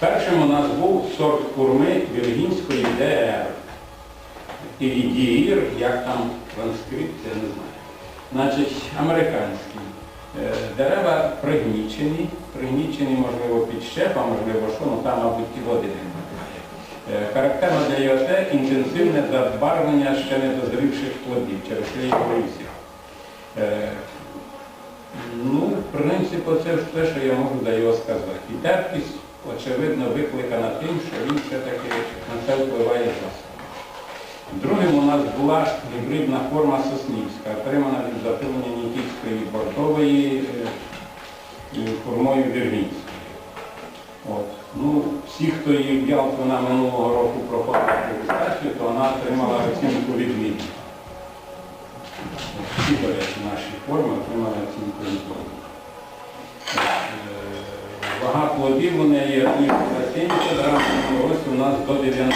Першим у нас був сорт курми Віргінської ДР. І діїр, як там транскрипція, не знаю. Значить, американські. Е, Дерева пригнічені, пригнічені, можливо, під щепа, можливо, що, ну там, мабуть, і води не вистачає. Е, Характерно для його те інтенсивне забарвлення ще не дозрівших плодів, через їх. Е, Ну, в принципі, це все, що я можу за його сказати. І терпкість, очевидно, викликана тим, що він все-таки на це впливає засоб. Другим у нас була гібридна форма Соснівська, отримана від запилення Нікітської бортової е, е, формою Вірвінської. Ну, всі, хто її в Ялту на минулого року проходив реєстрацію, то вона отримала оцінку відмінну. Всі, до речі, наші форми отримали оцінку відмінну. Е, Вага плодів у неї від 70 грамів, ось у нас до 90 грамів.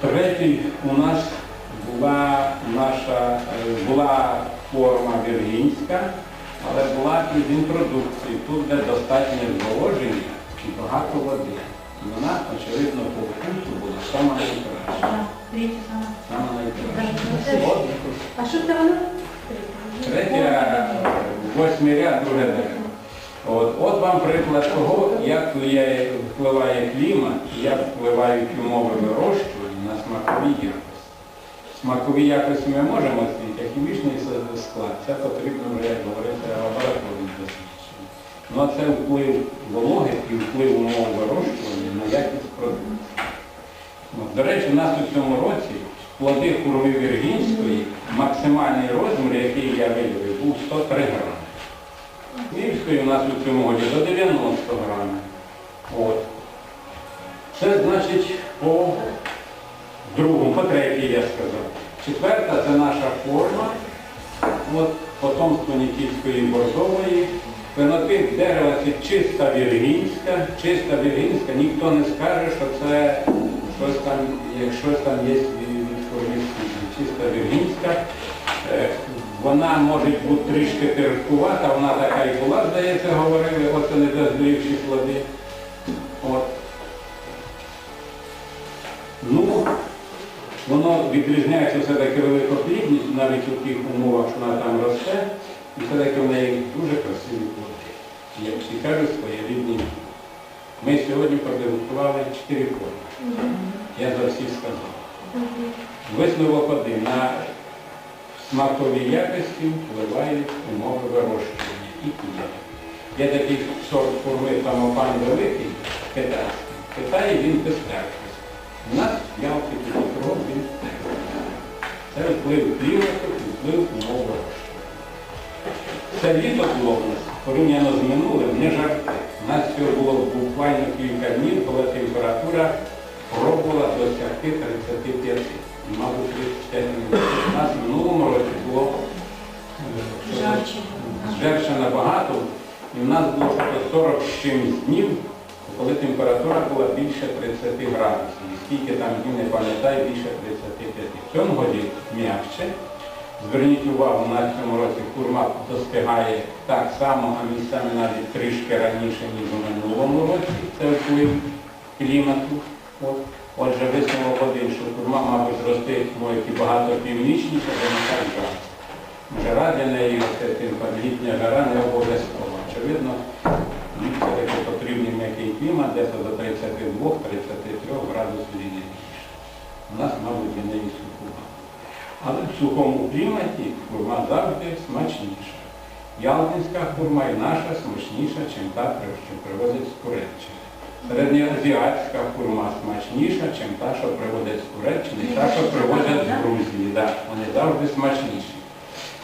Третій у нас була наша е, була форма віргінська, але була із інтродукції, тут де достатнє зволоження і багато води. І вона, очевидно, по вкусу була сама найкраща. Сама найкраща. А що це воно? Третя, восьмий ряд, друге дерево. От, от вам приклад того, як впливає, клімат, як впливають умови вирощування на смакові якості. Смакові якості ми можемо оцінити, а хімічний склад, це потрібно вже, як говорити, лабораторні дослідження. Ну а це вплив вологи і вплив умов вирощування на якість продукції. От, До речі, у нас у цьому році плоди хурми Віргінської, максимальний розмір, який я виявив, був 103 грами. Львівської у нас році до 90 грамів. От. Це значить по другому, по третій я сказав. Четверта це наша форма, от, потомство Нікітської бордової. Фенотип дерева це чиста віргінська, чиста віргінська, ніхто не скаже, що це щось там, як щось там є від. Чиста віргінська. Вона може бути трішки тиркувата, вона така і була, здається, говорили, оце не дозрівші плоди. От. Ну, воно відрізняється все-таки великоплідністю, навіть у тих умовах, що вона там росте, і все-таки в неї дуже красиві плоди. І, Як всі кажуть, своєрідні. Ми сьогодні продегустували чотири форми. Я за всі сказав. Висновок один. На смакові якості впливають умови вирощування і клімат. Є такий сорт форми тамопан великий, китайський. В Китаї він без терпкості. У нас ялки Дніпро, він. Це вплив клімату вплив умов вирощування. Це літо нас порівняно з минулим, не жарте. У нас цього було буквально кілька днів, коли температура пробувала досягти 35. Мабуть, 35 минут. У нас в минулому році було е, Жарче. Набагато, і в нас було що 40 з чимось днів, коли температура була більше 30 градусів. І скільки там днів, не пам'ятаю, більше 35. В цьому годі м'якше. Зверніть увагу, на цьому році курма достигає так само, а місцями навіть трішки раніше, ніж у минулому році. Це вплив клімату. От. Отже, висновок один, що курма, мабуть, зросте і багато північніше, де не так жарко. Жара для неї, типа літня жара не обов'язкова. Очевидно, їй все-таки потрібний м'який клімат, десь до 32-33 градусів більше. У нас, мабуть, для неї сухова. Але в сухому кліматі хурма завжди смачніша. Ялтинська хурма і наша смачніша, ніж та, що привозять з Туреччини. Середньоазіатська хурма смачніша, ніж та, що привозять з Туреччини, та, що привозять з Грузії. Да, вони завжди смачніші.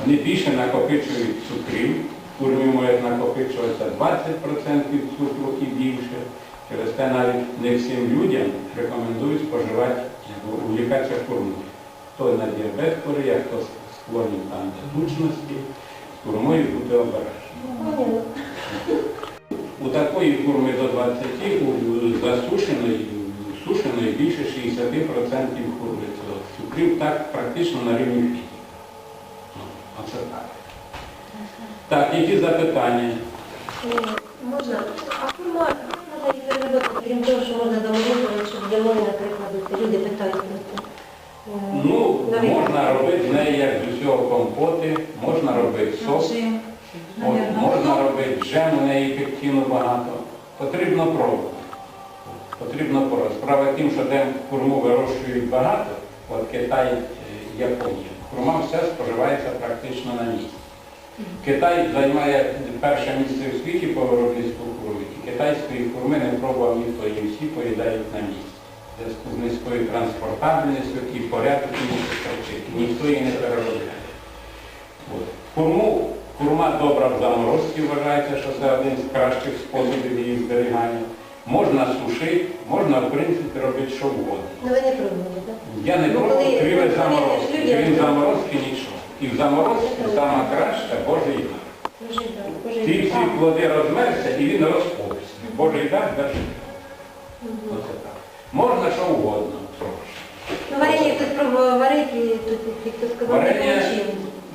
Вони більше накопичують цукрів, курмі можуть накопичуватися 20% цукру і більше. Через те навіть не всім людям рекомендують споживати увлікатися курмою. Хто на діабет хворіє, хто склонний там до тучності, з курмою бути обережним. У такої курми до 20, у засушеної, сушеної більше 60% курми. Цукрів так практично на рівні фіні. Оце так. Так, які запитання? Е, Можна. А формат можна і переробити, крім того, що можна замовити, щоб зимою, наприклад, люди питають про це. Е, Ну, можна робити з неї як з усього компоти, можна робити сок, Джим. от, Наверно, можна сок. робити джем, у неї пектину багато. Потрібно пробувати. Потрібно пробувати. Справа в тім, що де курму вирощують багато, от Китай, е, Японія. Курма все споживається практично на місці. Китай займає перше місце у світі по виробництву курми. І китайської курми не пробував ніхто, її всі поїдають на місці. Зв'язку з низькою транспортабельністю і порядок ніхто її не переробляє. От. Курма добра в заморозці вважається, що це один з кращих способів її зберігання. Можна сушити, можна в принципі робити що угодно. Ну ви не пробували, так? Я не Ну, пробував, крім заморозки. Крім заморозки нічого. І в заморозці сама краща Божий дар. Ті всі плоди розмерся і він розповзся. Божий дар держи. Оце так. Можна що угодно. трошки. Ну, варення хтось пробував варити, тут хто сказав, не Варення.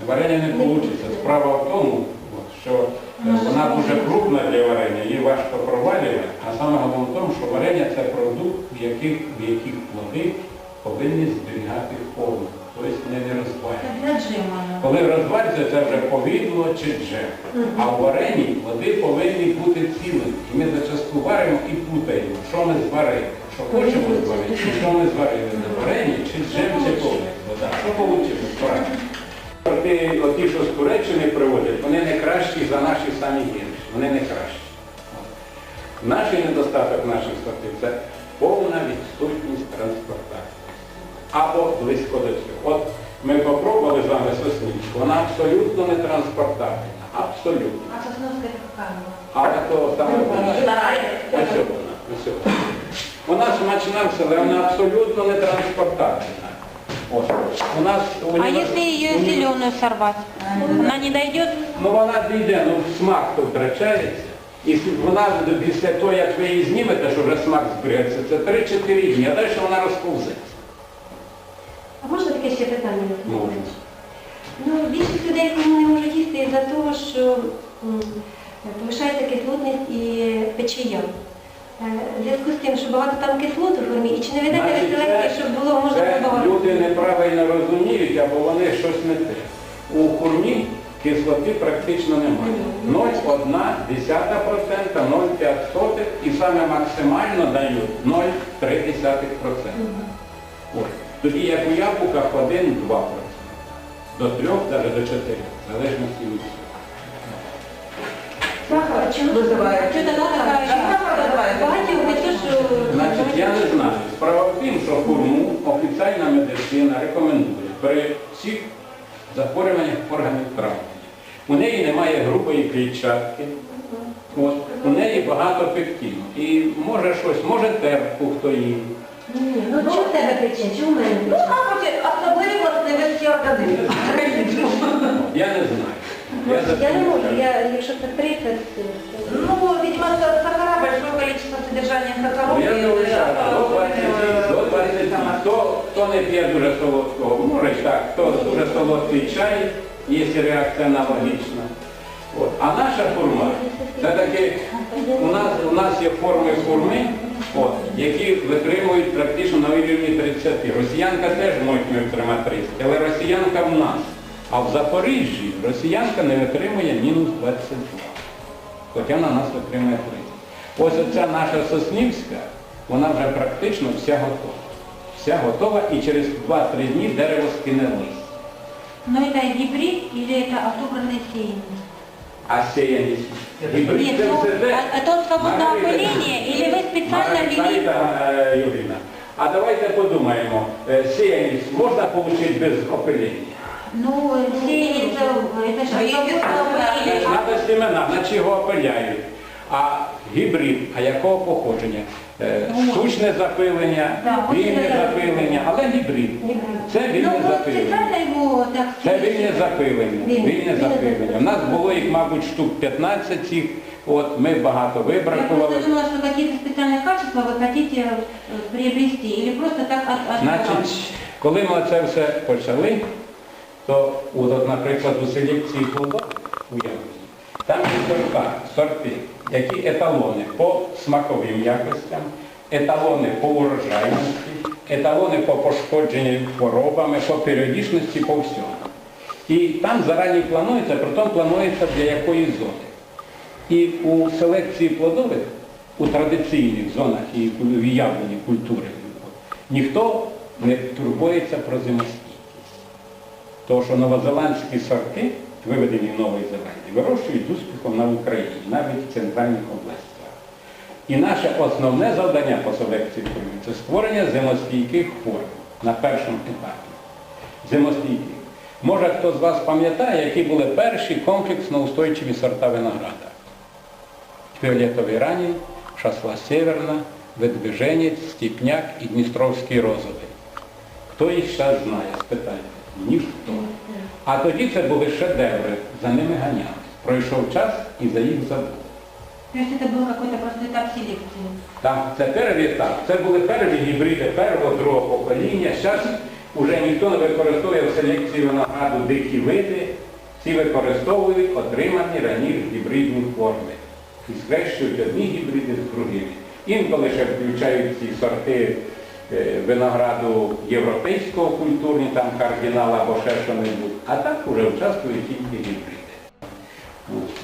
Варення не вийде. Справа в тому, що е, вона дуже крупна для варення, її важко провалювати, а саме головне в тому, що варення це продукт, в яких, в яких плоди повинні зберігати форму, тобто не, не ну. Коли розвалюється, це вже повідло чи джем. А в варенні плоди повинні бути цілими. І ми зачасту варимо і путаємо, що ми зварили. Що хочемо зварити, чи що ми зварили на варенні, чи джем, чи повідло. Що вийшло? Оті, оті, що з Туреччини приводять, вони не кращі за наші самі гірші. Вони не кращі. От. Наш недостаток наших сортів це повна відсутність транспортації. Або близько до цього. От ми попробували з вами сосничку, вона абсолютно не транспортабельна. Абсолютно. А сосновська була? А то ось вона, вона. Вона смачна все, але вона абсолютно не транспортабельна. От. У нас А універс- если ее зеленую сорвать? Она не дойдет? Ну вона дійде, ну смак то втрачається. І вона після того, як ви її знімете, що вже смак збереться, це 3-4 дні, а далі вона розповзеться. А можна таке ще питання? Можна. Ну, більшість людей не можуть їсти із-за того, що м, повишається кислотність і печія. Е, В зв'язку з тим, що багато там кислот у формі, і чи не ведете Значить, це- щоб було можна Це люди неправильно розуміють, або вони щось не те. У курмі кислоти практично немає. 0,1%, 0,5 і саме максимально дають 0,3%. От. Тоді як у яблуках 1-2%. До 3, навіть до 4, в залежності від всього. Чому Визиває. А чого така така? Що... Значить, я не знаю. Справа в тім, що курму офіційна медицина рекомендує при всіх захворюваннях органів травлення. У неї немає грубої клітчатки, от, у неї багато пектину. І може щось, може терпку хто їм. Ні, ну чого в тебе пече, чого в мене Ну, пече? мабуть, особливості весь організм. Я не знаю. Ну, Я не можу, я, якщо це 30, то... Ну, видимо, са- сахара, большое количество содержания сахаров. Ну, я и, говорю, що до 20, до 20. Хто, хто не п'є дуже солодкого, може й так, хто дуже солодкий чай, є реакція аналогічна. От. А наша форма, це таки, у нас, у нас є форми форми, от, які витримують практично на рівні 30. Росіянка теж може витримати 30, але росіянка в нас. А в Запоріжжі росіянка не витримує мінус 22 хоча на нас отримує 30. Ось оця наша Соснівська, вона вже практично вся готова. Вся готова і через 2-3 дні дерево скине лист. Но это гибрид или это отобранный сеянец? А сеяність гібрид Нет, це ну, все те. а- это вот свободное Маргарита- опыление или вы специально ввели? Маргарита е, Юріївна, а давайте подумаємо, е, сеяність можна отримати без опилення? Ну, сеянец, это же А если свободное свободное опыление. Треба семена, наче його опиляють. А гібрид, а якого походження? Е, Ну, Штучне запилення, Да, ось вільне це- запилення, але гібрид. Це Ну, вільне вот запилення. специально его, так Це сказать, вільне запилення. Вільне. Вільне Вільне запилення. запилення. У нас було їх, мабуть, штук 15 цих. От ми багато Я вибракували. просто думала, что какие-то специальные качества вы хотите э, приобрести или просто так от, от Значить, коли ми це все почали, то, от, наприклад, у селекції плодов у Яблуні, там є сорта, сорти. які еталони по смаковим якостям, еталони по урожайності, еталони по пошкодженню хворобами, по періодичності, по всьому. І там зарані планується, притом планується для якої зони. І у селекції плодових, у традиційних зонах і в явленні культури, ніхто не турбується про зимостійкість. Тому що новозеландські сорти, виведені в Новій Зеландії, вирощують з успіхом на Україні, навіть в центральних областях. І наше основне завдання по селекції формів це створення зимостійких форм на першому етапі. Зимостійких. Може хто з вас пам'ятає, які були перші комплексно устойчиві сорта винограда? Фіолетовий ранній, шасла северна, ведвиженець, степняк і Дністровський розовий. Хто їх зараз знає, спитайте? Ніхто. А тоді це були шедеври, за ними ганялись. Пройшов час і за їх забули. То есть это был какой-то просто этап селекции. Так, це перший етап. Це були перві гібриди першого, другого покоління. Зараз вже ніхто не використовує в селекції винограду дикі види. Всі використовують отримані раніше гібридні форми. І скрещують одні гібриди з другими. Інколи ще включають ці сорти е, винограду європейського культурні, там кардинал або ще що-небудь. А так вже участвують тільки гібриди.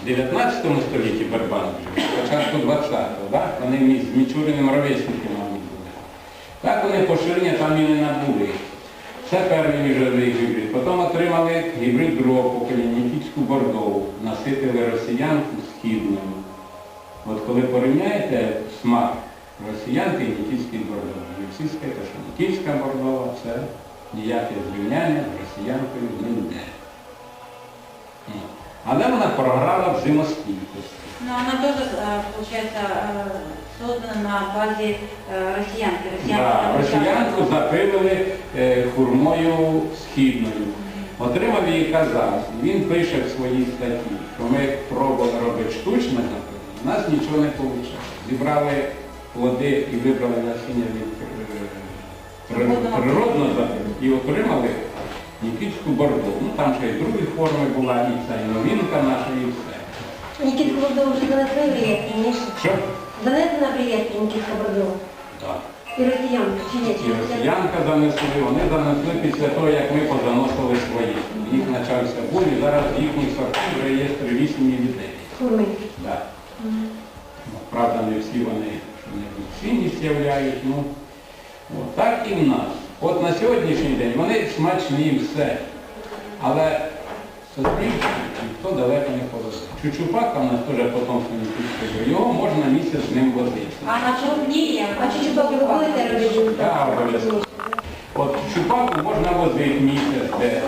В 19 столітті Барбанки, початку 20-го, да? вони з Мічуриним ровесником мабуть, були. Так вони поширення там і не набули. Це перший міжовий гібрид. Потім отримали гібрид другого покоління, Нікітську бордову, наситили росіянку східною. От коли порівняєте смак росіянки і нікітської бордової, ви всі скажете, що нікітська бордова це ніяке зрівняння з росіянкою не йде. Ну, Але вона програла в зимостійкості. Но она тоже, э, получается, э, создана на базе э, россиянки. Россиянка Да, там росіянку участвовала. запилили е, хурмою східною. Отримав її казав. Він пише в своїй статті, що ми пробували робити штучне запилення, у нас нічого не вийшло. Зібрали плоди і вибрали насіння від е, Природного. природного і отримали Нікітську бордову. Ну там ще й другі форми була, і ця і новинка наша, і все. Нікітська Бордова вже занесли привіт, раніше. Що? Занесена привіт Нікітська Бордова. Так. І росіянка, чи ні? І росіянка занесли, вони занесли після того, як ми позаносили свої. Них почався бой, і зараз їхніх сортів вже є привісні людей. Форми. Да. Ну, Правда, не всі вони що-небудь цінність являють. Ну, от, так і в нас. От на сьогоднішній день вони смачні все. Але сострічки ніхто далеко не повезе. Чучупака в нас теж потомственний підстрибує. Його можна місяць з ним возити. А она крупнее, А чи чубак будете робити? Да, обов'язково. От чупаку можна возити місяць, де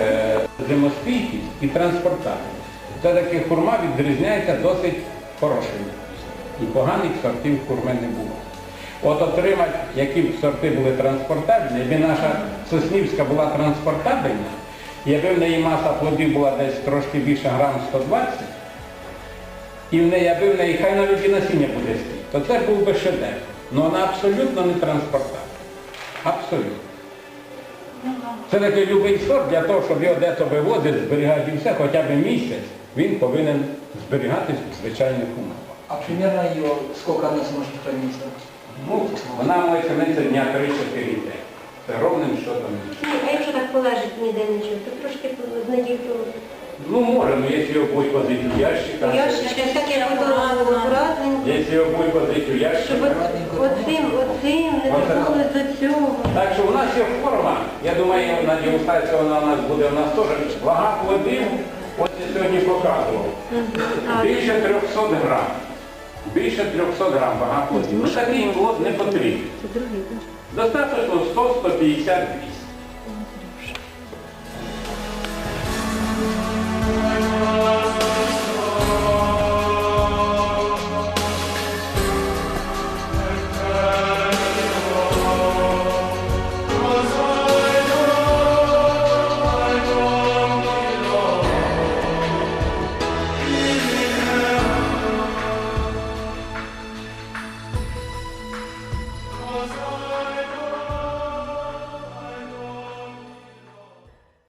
е, зимостійкість і транспортабельність. Все-таки хурма відрізняється досить хорошою. І поганих сортів хурми не було. От отримати, які б сорти були транспортабельні, якби наша Соснівська була транспортабельна, якби в неї маса плодів була десь трошки більше грам 120, і в неї, аби в неї хай навіть і насіння буде стільки, то це був би шедевр. Ну вона абсолютно не транспортабельна. Абсолютно. Це такий любий сорт для того, щоб його дето вивозити, зберігати і все, хоча б місяць, він повинен зберігатись в звичайних умовах. А примерно ее, сколько она сможет храниться? Ну, вона може хранитися дня 3-4 дні. Це ровним щодом. Ні, а якщо так полежить ніде нічого, то трошки з. Ну, може, ну, якщо його будуть возити в ящиках, Я ж ще таке буду акуратненько, якщо його будуть возити в щоб ящиках. от- оцим, оцим не Оце. торкнули до цього. Так що у нас є форма, я думаю, на дегустацію вона у нас буде у нас теж. Вага плодів, от я сьогодні показував. Більше 300 грам. Більше 300 грам вага. Ну такий плод не потрібен. Достатньо 100, 150, 200.